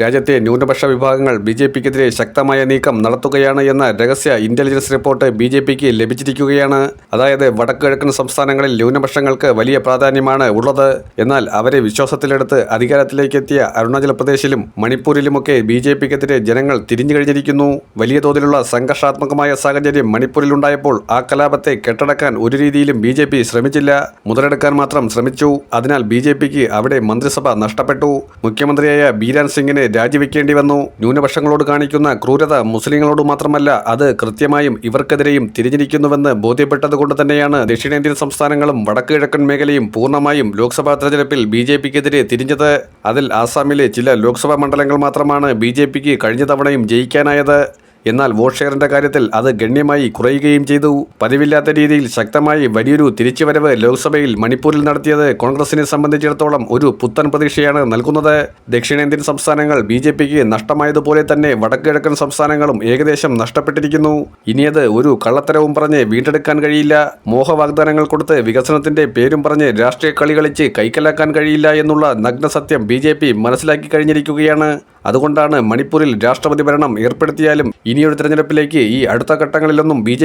രാജ്യത്തെ ന്യൂനപക്ഷ വിഭാഗങ്ങൾ ബി ജെ പിക്കെതിരെ ശക്തമായ നീക്കം നടത്തുകയാണ് എന്ന രഹസ്യ ഇന്റലിജൻസ് റിപ്പോർട്ട് ബി ജെ പിക്ക് ലഭിച്ചിരിക്കുകയാണ്. അതായത് വടക്കുകിഴക്കൻ സംസ്ഥാനങ്ങളിൽ ന്യൂനപക്ഷങ്ങൾക്ക് വലിയ പ്രാധാന്യമാണ് ഉള്ളത്. എന്നാൽ അവരെ വിശ്വാസത്തിലെടുത്ത് അധികാരത്തിലേക്കെത്തിയ അരുണാചൽ പ്രദേശിലും മണിപ്പൂരിലുമൊക്കെ ബി ജെ പിക്കെതിരെ ജനങ്ങൾ തിരിഞ്ഞു കഴിഞ്ഞിരിക്കുന്നു വലിയ തോതിലുള്ള സംഘർഷാത്മകമായ സാഹചര്യം മണിപ്പൂരിലുണ്ടായപ്പോൾ ആ കലാപത്തെ കെട്ടടക്കാൻ ഒരു രീതിയിലും ബി ജെ പി ശ്രമിച്ചില്ല. മുതലെടുക്കാൻ മാത്രം ശ്രമിച്ചു. അതിനാൽ ബി ജെ പിക്ക് അവിടെ മന്ത്രിസഭ നഷ്ടപ്പെട്ടു. മുഖ്യമന്ത്രിയായ ബീരാൻ സിംഗിന് രാജിവെക്കേണ്ടി വന്നു. ന്യൂനപക്ഷങ്ങളോട് കാണിക്കുന്ന ക്രൂരത മുസ്ലിങ്ങളോട് മാത്രമല്ല അത് കൃത്യമായും ഇവർക്കെതിരെയും തിരിഞ്ഞിരിക്കുന്നുവെന്ന് ബോധ്യപ്പെട്ടതുകൊണ്ട് തന്നെയാണ് ദക്ഷിണേന്ത്യൻ സംസ്ഥാനങ്ങളും വടക്ക് കിഴക്കൻ മേഖലയും പൂർണമായും ലോക്സഭാ തെരഞ്ഞെടുപ്പിൽ ബി ജെ പിക്കെതിരെ തിരിഞ്ഞത്. അതിൽ ആസാമിലെ ചില ലോക്സഭാ മണ്ഡലങ്ങൾ മാത്രമാണ് ബി ജെ പിക്ക് കഴിഞ്ഞ തവണയും ജയിക്കാനായത്. എന്നാൽ വോട്ട് ഷെയറിന്റെ കാര്യത്തിൽ അത് ഗണ്യമായി കുറയുകയും ചെയ്തു. പതിവില്ലാത്ത രീതിയിൽ ശക്തമായി വലിയൊരു തിരിച്ചുവരവ് ലോക്സഭയിൽ മണിപ്പൂരിൽ നടത്തിയത് കോൺഗ്രസിനെ സംബന്ധിച്ചിടത്തോളം ഒരു പുത്തൻ പ്രതീക്ഷയാണ് നൽകുന്നത്. ദക്ഷിണേന്ത്യൻ സംസ്ഥാനങ്ങൾ ബി ജെ പിക്ക് നഷ്ടമായതുപോലെ തന്നെ വടക്കുകിഴക്കൻ സംസ്ഥാനങ്ങളും ഏകദേശം നഷ്ടപ്പെട്ടിരിക്കുന്നു. ഇനിയത് ഒരു കള്ളത്തരവും പറഞ്ഞ് വീണ്ടെടുക്കാൻ കഴിയില്ല. മോഹവാഗ്ദാനങ്ങൾ കൊടുത്ത് വികസനത്തിന്റെ പേരും പറഞ്ഞ് രാഷ്ട്രീയ കളി കളിച്ച് കൈക്കലാക്കാൻ കഴിയില്ല എന്നുള്ള നഗ്നസത്യം ബി മനസ്സിലാക്കി കഴിഞ്ഞിരിക്കുകയാണ്. അതുകൊണ്ടാണ് മണിപ്പൂരിൽ രാഷ്ട്രപതി ഭരണം ഏർപ്പെടുത്തിയാലും ഇനിയൊരു തെരഞ്ഞെടുപ്പിലേക്ക് ഈ അടുത്ത ഘട്ടങ്ങളിലൊന്നും ബി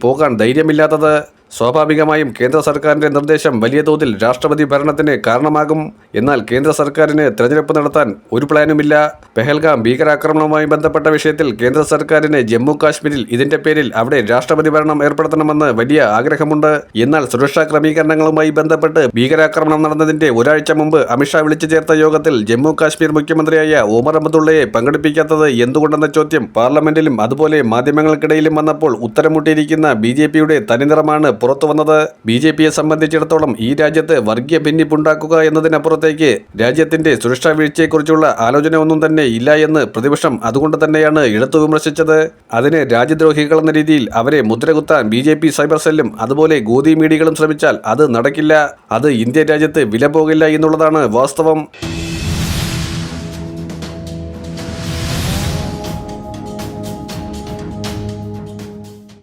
പോകാൻ ധൈര്യമില്ലാത്തത് സ്വാഭാവികമായും കേന്ദ്ര സർക്കാരിന്റെ നിർദ്ദേശം വലിയ തോതിൽ രാഷ്ട്രപതി ഭരണത്തിന് കാരണമാകും. എന്നാൽ കേന്ദ്ര സർക്കാരിന് തെരഞ്ഞെടുപ്പ് നടത്താൻ ഒരു പ്ലാനുമില്ല. പെഹൽഗാം ഭീകരാക്രമണവുമായി ബന്ധപ്പെട്ട വിഷയത്തിൽ കേന്ദ്ര സർക്കാരിന് ജമ്മു കാശ്മീരിൽ ഇതിന്റെ പേരിൽ അവിടെ രാഷ്ട്രപതി ഭരണം ഏർപ്പെടുത്തണമെന്ന് വലിയ ആഗ്രഹമുണ്ട്. എന്നാൽ സുരക്ഷാ ക്രമീകരണങ്ങളുമായി ബന്ധപ്പെട്ട് ഭീകരാക്രമണം നടന്നതിന്റെ ഒരാഴ്ച മുമ്പ് അമിത്ഷാ വിളിച്ചു ചേർത്ത യോഗത്തിൽ ജമ്മു കാശ്മീർ മുഖ്യമന്ത്രിയായ ഒമർ അബ്ദുള്ളയെ പങ്കെടുപ്പിക്കാത്തത് എന്തുകൊണ്ടെന്ന ചോദ്യം പാർലമെന്റിലും അതുപോലെ മാധ്യമങ്ങൾക്കിടയിലും വന്നപ്പോൾ ഉത്തരമുട്ടിയിരിക്കുന്ന ബി ജെ പിയുടെ തനിനിറമാണ് പുറത്തു വന്നത് ബി ജെ പിയെ സംബന്ധിച്ചിടത്തോളം ഈ രാജ്യത്ത് വർഗീയ ഭിന്നിപ്പുണ്ടാക്കുക എന്നതിനപ്പുറത്തേക്ക് രാജ്യത്തിന്റെ സുരക്ഷാ വീഴ്ചയെക്കുറിച്ചുള്ള ആലോചന ഒന്നും തന്നെ ഇല്ല എന്ന് പ്രതിപക്ഷം അതുകൊണ്ട് തന്നെയാണ് എടുത്തു വിമർശിച്ചത്. അതിന് രാജ്യദ്രോഹികൾ എന്ന രീതിയിൽ അവരെ മുദ്രകുത്താൻ ബി ജെ പി സൈബർ സെല്ലും അതുപോലെ ഗോതി മീഡിയകളും ശ്രമിച്ചാൽ അത് നടക്കില്ല. അത് ഇന്ത്യ രാജ്യത്ത് വില പോകില്ല എന്നുള്ളതാണ് വാസ്തവം.